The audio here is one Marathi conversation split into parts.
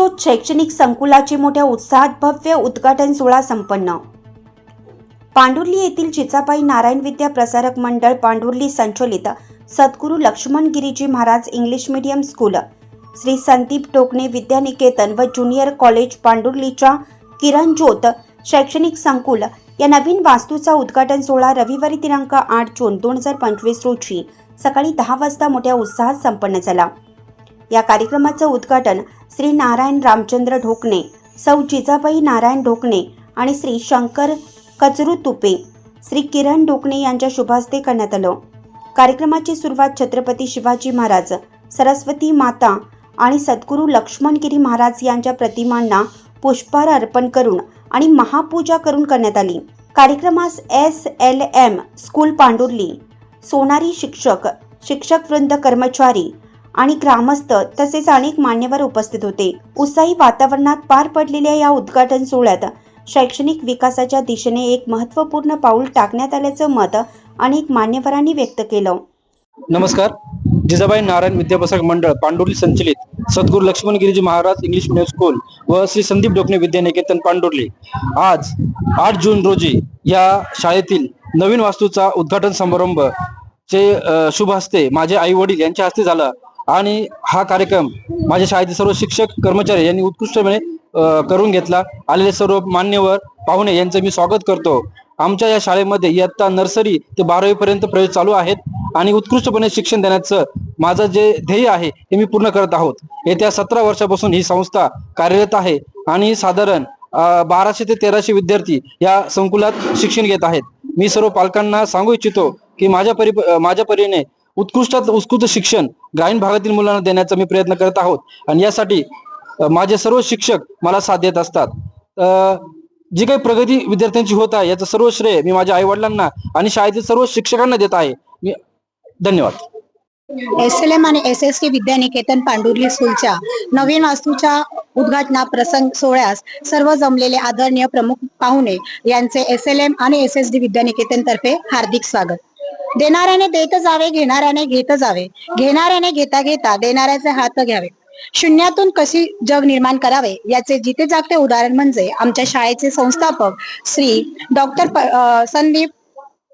किरणज्योत शैक्षणिक संकुलाचे मोठ्या उत्साहात भव्य उद्घाटन सोहळा संपन्न. पांडुर्ली येथील चिचाबाई नारायण विद्या प्रसारक मंडळ पांडुर्ली संचलित Sadguru Laxman Giriji Maharaj English medium school. Shri Sandeep Tokne Vidyaniketan व ज्युनियर कॉलेज पांडुर्लीच्या किरणज्योत शैक्षणिक संकुल या नवीन वास्तूचा उद्घाटन सोहळा रविवारी दिनांक आठ जून दोन हजार पंचवीस रोजी सकाळी दहा वाजता मोठ्या उत्साहात संपन्न झाला. या कार्यक्रमाचं उद्घाटन श्री नारायण रामचंद्र ढोकणे सौ जिजाबाई नारायण ढोकणे आणि श्री शंकर कचरू तुपे श्री किरण ढोकणे यांच्या शुभास्ते करण्यात आलं. कार्यक्रमाची सुरुवात छत्रपती शिवाजी महाराज सरस्वती माता आणि सद्गुरू लक्ष्मणगिरी महाराज यांच्या प्रतिमांना पुष्पहार अर्पण करून आणि महापूजा करून करण्यात आली. कार्यक्रमास S L M school Pandurli Sonari शिक्षक शिक्षक वृंद कर्मचारी आणि ग्रामस्थ तसेच अनेक मान्यवर उपस्थित होते. उत्साही वातावरणात पार पडलेल्या या उद्घाटन सोहळ्यात शैक्षणिक विकासाच्या दिशेने एक महत्त्वपूर्ण पाऊल टाकण्यात आल्याचं मत अनेक मान्यवरांनी व्यक्त केलं. नमस्कार. जिजाबाई नारायण विद्यापसक मंडळ पांडुर्ली संचलित Sadguru Laxman Giriji Maharaj English medium school व श्री संदीप डोकणे विद्यानिकेतन पांडुर्ली आज आठ जून रोजी या शाळेतील नवीन वास्तूचा उद्घाटन समारंभ चे शुभ हस्ते माझे आई वडील यांच्या हस्ते झाला. आणि हा कार्यक्रम माझ्या शाळेतील सर्व शिक्षक कर्मचारी यांनी उत्कृष्टपणे करून घेतला. आलेले सर्व मान्यवर पाहुणे यांचं मी स्वागत करतो. आमच्या या शाळेमध्ये इयत्ता नर्सरी ते बारावीपर्यंत प्रयोग चालू आहेत आणि उत्कृष्टपणे शिक्षण देण्याचं माझं जे ध्येय आहे हे मी पूर्ण करत आहोत. येत्या सतरा वर्षापासून ही संस्था कार्यरत आहे आणि साधारण बाराशे ते तेराशे विद्यार्थी या संकुलात शिक्षण घेत आहेत. मी सर्व पालकांना सांगू इच्छितो की माझ्या परी माझ्या परीने उत्कृष्टात उत्कृष्ट शिक्षण ग्रामीण भागातील मुलांना देण्याचा मी प्रयत्न करत आहोत. आणि यासाठी माझे सर्व शिक्षक मला साथ देत असतात. जी काही प्रगती विद्यार्थ्यांची होत आहे याचं सर्व श्रेय मी माझ्या आई वडिलांना आणि शाळेतील सर्व शिक्षकांना देत आहे. मी धन्यवाद. एस एल एम आणि S S T Vidyaniketan Pandurli स्कूलच्या नवीन वास्तूच्या उद्घाटना प्रसंग सोहळ्यास सर्व जमलेले आदरणीय प्रमुख पाहुणे यांचे एस एल एम आणि एस एस डी विद्यानिकेतन तर्फे हार्दिक स्वागत. देणाऱ्याने देत जावे घेणाऱ्याने घेत जावे. घेणाऱ्याने घेता घेता देणाऱ्याचे हात घ्यावे. शून्यातून कशी जग निर्माण करावे याचे जिथे जागते उदाहरण म्हणजे आमच्या शाळेचे संस्थापक श्री डॉक्टर संदीप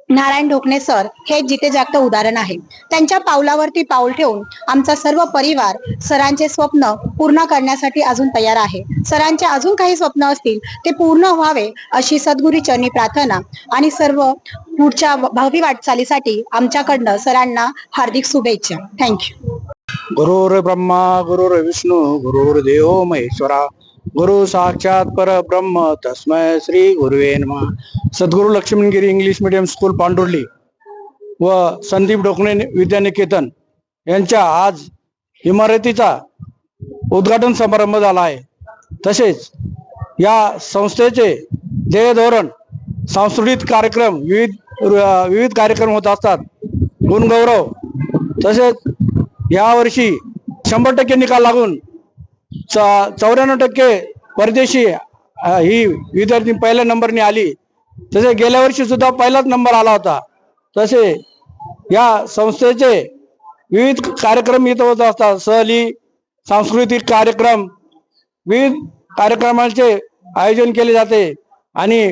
नारायण ढोकणे सर हे जिथे जागत उदाहरण आहे. त्यांच्या पावलावरती पाऊल ठेवून आमचा सर्व परिवार सरांचे स्वप्न पूर्ण करण्यासाठी अजून तयार आहे. सरांचे अजून काही स्वप्न असतील ते पूर्ण व्हावे अशी सद्गुरी चरणी प्रार्थना आणि सर्व पुढच्या भावी वाटचालीसाठी आमच्याकडनं सरांना हार्दिक शुभेच्छा. थँक्यू गुरुर् ब्रह्मा गुरुर विष्णू गुरुर्देव महेश्वरा. गुरु साक्षात परब्रह्म. तस्मय श्री गुरुवे नमः. Sadguru Laxmangiri English medium school Pandurli व संदीप डोकणे विद्यानिकेतन यांच्या आज इमारतीचा उद्घाटन समारंभ झाला आहे. तसेच या संस्थेचे ध्येय धोरण सांस्कृतिक कार्यक्रम विविध विविध कार्यक्रम होत असतात. गुणगौरव. तसेच यावर्षी शंभर टक्के निकाल लागून चौऱ्याण्णव टक्के परदेशी ही विद्यार्थी पहिल्या नंबरने आली. तसे गेल्या वर्षी सुद्धा पहिलाच नंबर आला होता. तसे या संस्थेचे विविध कार्यक्रम इथं होत असतात. सहली सांस्कृतिक कार्यक्रम विविध कार्यक्रमांचे आयोजन केले जाते आणि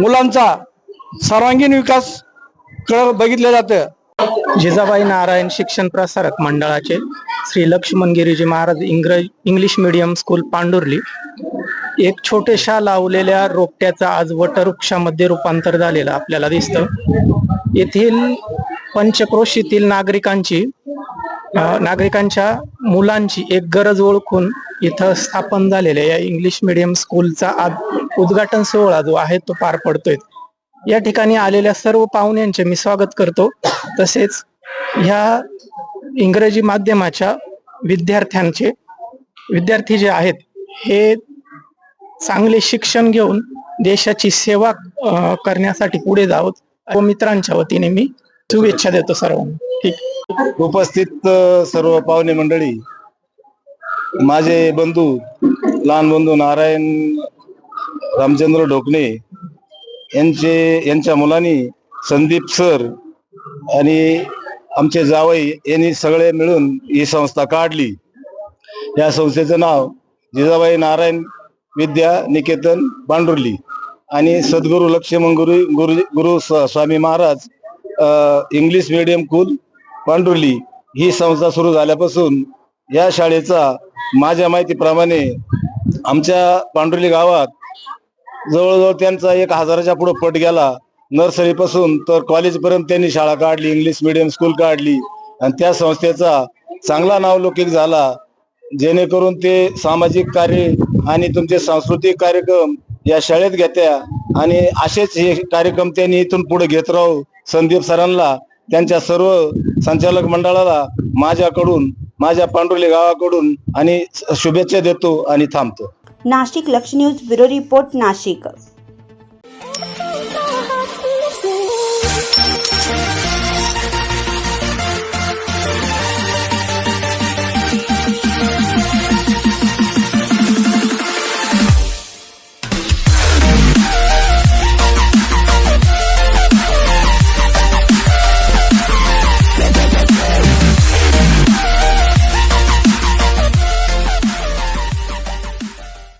मुलांचा सर्वांगीण विकासकडे बघितलं जातं. जिजाबाई नारायण शिक्षण प्रसारक मंडळाचे श्री लक्ष्मण गिरीजी महाराज इंग्रज इंग्लिश मीडियम स्कूल पांडुर्ली. एक छोटेशा लावलेल्या रोपट्याचा आज वटवृक्षामध्ये रूपांतर झालेलं आपल्याला दिसतं. येथील पंचक्रोशीतील नागरिकांची नागरिकांच्या मुलांची एक गरज ओळखून इथं स्थापन झालेल्या या इंग्लिश मीडियम स्कूलचा आज उद्घाटन सोहळा जो आहे तो पार पडतोय. या ठिकाणी आलेल्या सर्व पाहुण्यांचे मी स्वागत करतो. तसेच ह्या इंग्रजी माध्यमाच्या विद्यार्थ्यांचे विद्यार्थी जे आहेत हे चांगले शिक्षण घेऊन देशाची सेवा करण्यासाठी पुढे जावत व हो, मित्रांच्या वतीने मी शुभेच्छा देतो सर्वांना. ठीक. उपस्थित सर्व पाहुणे मंडळी माझे बंधू लहान बंधू नारायण रामचंद्र ढोकणे यांचे यांच्या मुलांनी संदीप सर आणि आमचे जावई यांनी सगळे मिळून ही संस्था काढली. या संस्थेचं नाव जिजाबाई नारायण विद्या निकेतन बांडुर्ली आणि सद्गुरू लक्ष्मण गुरु गुरु गुरु स- Swami Maharaj English medium school Pandurli ही संस्था सुरू झाल्यापासून या शाळेचा माझ्या माहितीप्रमाणे आमच्या पांडुर्ली गावात जवळजवळ त्यांचा एक हजाराच्या पुढं पट गेला. नर्सरी पासून तर कॉलेजपर्यंत त्यांनी शाळा काढली इंग्लिश मिडियम स्कूल काढली. आणि त्या संस्थेचा चांगला नावलौकिक झाला. जेणेकरून ते सामाजिक कार्य आणि तुमचे सांस्कृतिक कार्यक्रम या शाळेत घेत्या. आणि असेच हे कार्यक्रम त्यांनी इथून पुढे घेत राहू संदीप सरांना त्यांच्या सर्व संचालक मंडळाला माझ्याकडून माझ्या पांडुर्ली गावाकडून आणि शुभेच्छा देतो आणि थांबतो. नाशिक लक्ष न्यूज ब्युरो रिपोर्ट नाशिक.